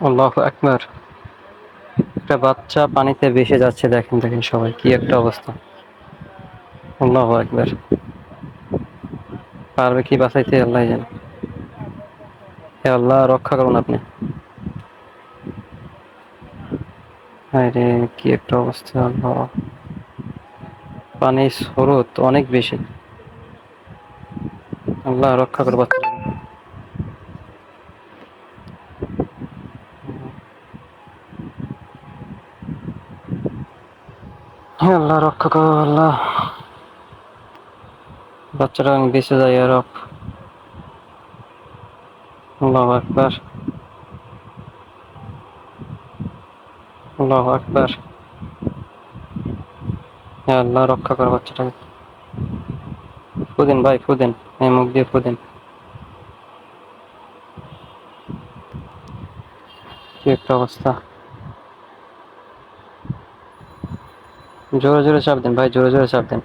আল্লাহ আকবার। একটা বাচ্চা পানিতে ভেসে যাচ্ছে, দেখেন দেখেন সবাই কি একটা অবস্থা। আল্লাহ আকবার। পারবে কি বাঁচাইতে, আল্লাহ জানে। হে আল্লাহ, রক্ষা করুন আপনি। হায় রে কি একটা অবস্থা, আল্লাহ। পানির স্রোত অনেক বেশি। আল্লাহ, রক্ষা করো হে আল্লাহ, রক্ষা করো আল্লাহ। বাচ্চাটা আমি বেঁচে যাই আর আল্লাহ আকবার। আল্লাহ আকবার। হে আল্লাহ, রক্ষা করো বাচ্চাটাকে। ফুদিন ভাই, ফুদিন। এই মুখ দিয়ে ফুদিন। কি একটা অবস্থা। জোরে জোরে চাপ দেন ভাই, জোরে জোরে চাপ দেন।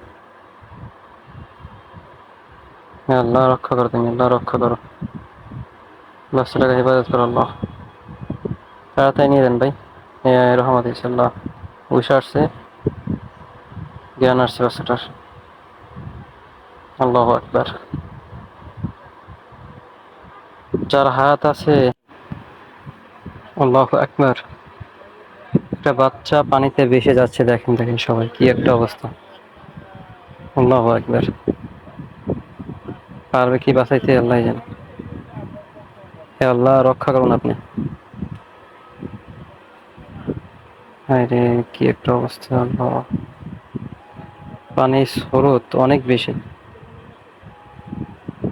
আল্লাহ, রক্ষা করো তুমি, আল্লাহ, রক্ষা করো। বাচ্চাটাকে হেফাজত করো, আল্লাহ। তাড়াতাড়ি নিয়ে দেন ভাই। রহমত ইসাল্লাহ উষা আসছে, জ্ঞান আসছে বাচ্চাটার। আল্লাহ আকবার। যার হাত আছে, আল্লাহ আকবার। একটা বাচ্চা পানিতে ভেসে যাচ্ছে, দেখেন দেখেন সবাই কি একটা অবস্থা। আল্লাহ একবার পারবে কি বাঁচাইতে, আল্লাহ জানে। হে আল্লাহ, রক্ষা করুন আপনি। হায় রে কি একটা অবস্থা, আল্লাহ। পানির স্রোত অনেক বেশি।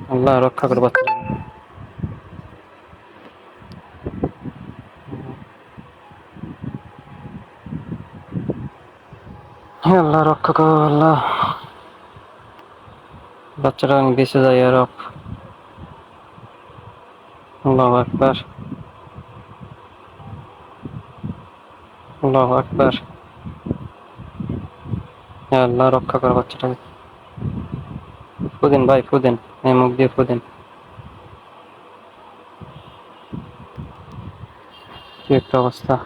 আল্লাহ, রক্ষা করো আল্লাহ, রক্ষা করো আল্লাহ। বাচ্চাটা আমি বেঁচে যাই আর আল্লাহ আকবার। আল্লাহ আকবার। আল্লাহ, রক্ষা করো বাচ্চাটাকে। ফুদিন ভাই, ফুদিন। এই মুখ দিয়ে ফুদিন। কি একটা অবস্থা।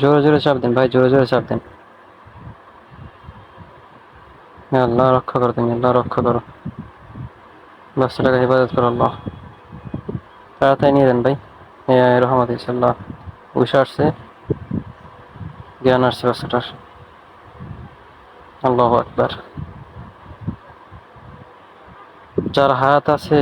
জোরে জোরে চাপ দেন ভাই, জোরে জোরে চাপ দেন। আল্লাহ, রক্ষা করো তুমি, আল্লাহ, রক্ষা করো। বাচ্চাটাকে হেফাজত করো, আল্লাহ। তাড়াতাড়ি নিয়ে দেন ভাই। রহমত ইসাল্লাহ উষা আসছে, জ্ঞান আসছে বাচ্চাটার। আল্লাহ আকবার। যার হাত আছে